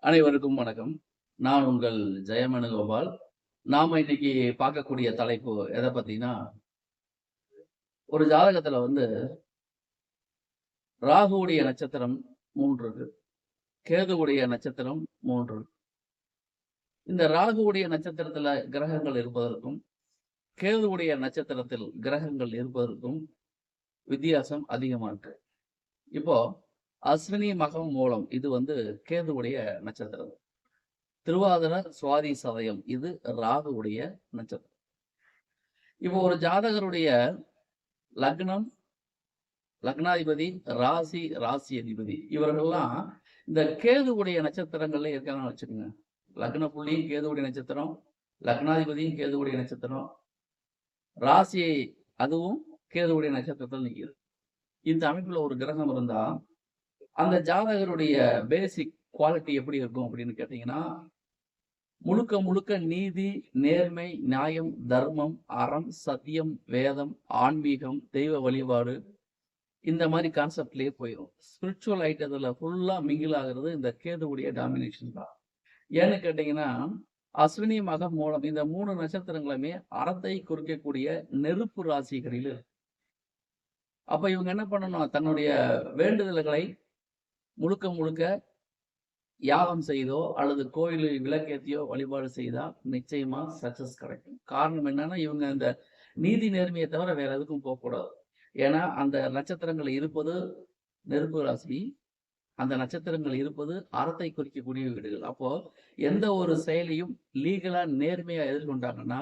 அனைவருக்கும் வணக்கம். நான் உங்கள் ஜெயமனுகோபால். நாம இன்னைக்கு பார்க்கக்கூடிய தலைப்பு எதை பார்த்தீங்கன்னா ஒரு ஜாதகத்துல வந்து ராகுடைய நட்சத்திரம் மூன்று இருக்கு கேதுவுடைய நட்சத்திரம் மூன்று இருக்கு. இந்த ராகுவுடைய நட்சத்திரத்துல கிரகங்கள் இருப்பதற்கும் கேதுவுடைய நட்சத்திரத்தில் கிரகங்கள் இருப்பதற்கும் வித்தியாசம் அதிகமா இருக்கு. இப்போ அஸ்வினி மகம் மூலம் இது வந்து கேதுவுடைய நட்சத்திரம். திருவாதிர சுவாதி சதயம் இது ராகுவுடைய நட்சத்திரம். இப்போ ஒரு ஜாதகருடைய லக்னம் லக்னாதிபதி ராசி ராசி அதிபதி இவர்கள்லாம் இந்த கேதுவுடைய நட்சத்திரங்கள்ல இருக்காங்கன்னு வச்சுக்கோங்க. லக்ன புள்ளியும் கேதுவுடைய நட்சத்திரம் லக்னாதிபதியும் கேதுவுடைய நட்சத்திரம். ராசி அதுவும் கேதுவுடைய நட்சத்திரத்தில் நிற்கிறது இந்த அமைப்புல ஒரு கிரகம் இருந்தா அந்த ஜாதகருடைய பேசிக் குவாலிட்டி எப்படி இருக்கும் அப்படின்னு கேட்டீங்கன்னா முழுக்க முழுக்க நீதி நேர்மை நியாயம் தர்மம் அறம் சத்தியம் வேதம் ஆன்மீகம் தெய்வ வழிபாடு இந்த மாதிரி கான்செப்ட்லயே போயிடும் ஸ்பிரிச்சுவல் ஐட்டத்துல ஃபுல்லா மிங்கில் ஆகுறது இந்த கேதுவுடைய டாமினேஷன் தான். ஏன்னு கேட்டீங்கன்னா அஸ்வினி மகம் மூலம் இந்த மூணு நட்சத்திரங்களுமே அறத்தை குறிக்கக்கூடிய நெருப்பு ராசிகளில் அப்போ அப்ப இவங்க என்ன பண்ணணும்? தன்னுடைய வேண்டுதல்களை முழுக்க முழுக்க யாகம் செய்தோ அல்லது கோயிலில் விளக்கேத்தியோ வழிபாடு செய்தால் நிச்சயமா சக்சஸ் கிடைக்கும். காரணம் என்னன்னா இவங்க இந்த நீதி நேர்மையை தவிர வேற எதுக்கும் போகக்கூடாது ஏன்னா அந்த நட்சத்திரங்கள் இருப்பது நெருப்பு ராசி. அந்த நட்சத்திரங்கள் இருப்பது அறத்தை குறிக்கக்கூடிய வீடுகள். அப்போ எந்த ஒரு செயலையும் லீகலா நேர்மையா எதிர்கொண்டாங்கன்னா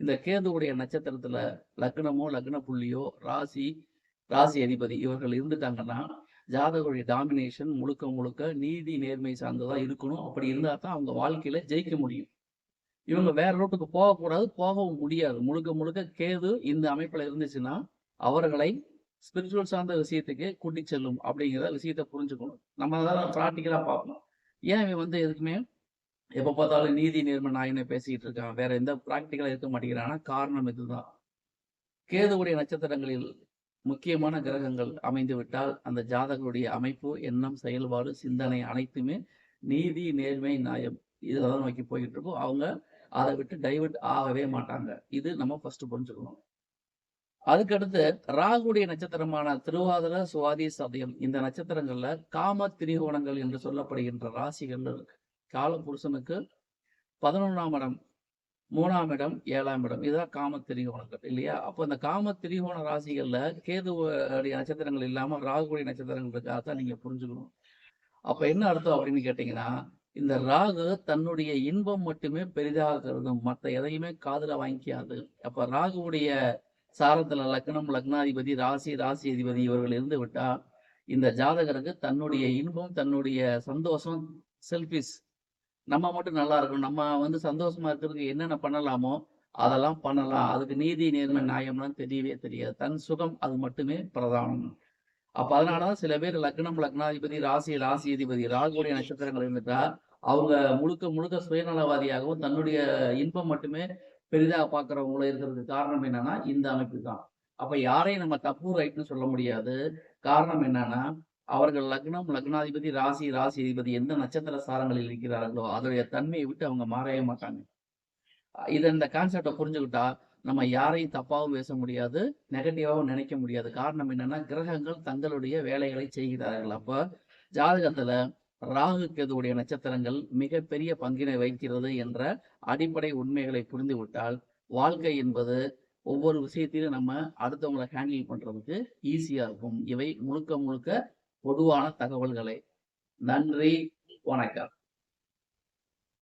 இந்த கேதுவுடைய நட்சத்திரத்துல லக்னமோ லக்ன புள்ளியோ ராசி ராசி அதிபதி இவர்கள் இருந்துட்டாங்கன்னா ஜாதகருடைய டாமினேஷன் முழுக்க முழுக்க நீதி நேர்மை சார்ந்ததா இருக்கணும். அப்படி இருந்தா தான் அவங்க வாழ்க்கையில ஜெயிக்க முடியும். இவங்க வேற ரோட்டுக்கு போகக்கூடாது போகவும் முடியாது. முழுக்க முழுக்க கேது இந்த அமைப்புல இருந்துச்சுன்னா அவர்களை ஸ்பிரிச்சுவல் சார்ந்த விஷயத்துக்கு கூட்டி செல்லும் அப்படிங்கிற விஷயத்த புரிஞ்சுக்கணும். நம்ம அதெல்லாம் ப்ராக்டிக்கலா பார்க்கணும். ஏன் இவன் வந்து எதுக்குமே எப்ப பார்த்தாலும் நீதி நேர்மை நாயினே பேசிக்கிட்டு இருக்கான்? வேற எந்த ப்ராக்டிக்கலா இருக்க மாட்டேங்கிறான்னா காரணம் இதுதான். கேதுவுடைய நட்சத்திரங்களில் முக்கியமான கிரகங்கள் அமைந்து விட்டால் அந்த ஜாதகருடைய அமைப்பு எண்ணம் செயல்பாடு சிந்தனை அனைத்துமே நீதி நேர்மை நியாயம் இதெல்லாம் நோக்கி போயிட்டு இருக்கும் அவங்க அதை விட்டு டைவர்ட் ஆகவே மாட்டாங்க. இது நம்ம ஃபர்ஸ்ட் புரிஞ்சுக்கணும். அதுக்கடுத்து ராகுடைய நட்சத்திரமான திருவாதிர சுவாதி சதயம் இந்த நட்சத்திரங்கள்ல காம திரிகோணங்கள் என்று சொல்லப்படுகின்ற ராசிகள் இருக்கு. கால புருஷனுக்கு பதினொன்றாம் இடம் மூணாம் இடம் ஏழாம் இடம். இதுதான் காம திரிகோணங்கள் இல்லையா? அப்போ இந்த காம திரிகோண ராசிகளில் கேதுவடைய நட்சத்திரங்கள் இல்லாமல் ராகுடைய நட்சத்திரங்கள் இருக்காதான் நீங்கள் புரிஞ்சுக்கணும். அப்போ என்ன அர்த்தம் அப்படின்னு கேட்டிங்கன்னா இந்த ராகு தன்னுடைய இன்பம் மட்டுமே பெரிதாக கருதும். மற்ற எதையுமே காதில் வாங்கிக்காது. அப்போ ராகுவுடைய சாரத்தில் லக்னம் லக்னாதிபதி ராசி ராசி அதிபதி இவர்கள் இருந்து விட்டால் இந்த ஜாதகருக்கு தன்னுடைய இன்பம் தன்னுடைய சந்தோஷம் செல்ஃபிஸ் நம்ம மட்டும் நல்லா இருக்கணும். நம்ம வந்து சந்தோஷமா இருக்கிறதுக்கு என்னென்ன பண்ணலாமோ அதெல்லாம் பண்ணலாம். அதுக்கு நீதி நேர்மை நியாயம்லாம் தெரியவே தெரியாது. தன் சுகம் அது மட்டுமே பிரதானம். அப்ப அதனாலதான் சில பேர் லக்னம் லக்னாதிபதி ராசி ராசி ராகுடைய நட்சத்திரங்கள் இருந்துட்டா அவங்க முழுக்க முழுக்க சுயநலவாதியாகவும் தன்னுடைய இன்பம் மட்டுமே பெரிதாக பார்க்கறவங்களும் இருக்கிறதுக்கு காரணம் என்னன்னா இந்த அமைப்பு தான். அப்ப யாரையும் நம்ம தப்பு ரைட்னு சொல்ல முடியாது. காரணம் என்னன்னா அவர்கள் லக்னம் லக்னாதிபதி ராசி ராசி அதிபதி எந்த நட்சத்திர சாரங்களில் இருக்கிறார்களோ அதனுடைய தன்மையை விட்டு அவங்க மாறவே மாட்டாங்க. இதை இந்த கான்செப்டை புரிஞ்சுக்கிட்டா நம்ம யாரையும் தப்பாகவும் பேச முடியாது நெகட்டிவாகவும் நினைக்க முடியாது. காரணம் என்னன்னா கிரகங்கள் தங்களுடைய வேலைகளை செய்கிறார்கள். அப்ப ஜாதகத்துல ராகு கேதுவுடைய நட்சத்திரங்கள் மிகப்பெரிய பங்கினை வகிக்கிறது என்ற அடிப்படை உண்மைகளை புரிந்து விட்டால் வாழ்க்கை என்பது ஒவ்வொரு விஷயத்திலும் நம்ம அடுத்தவங்களை ஹேண்டில் பண்றதுக்கு ஈஸியா இருக்கும். இவை முழுக்க முழுக்க பொதுவான தகவல்களை. நன்றி வணக்கம்.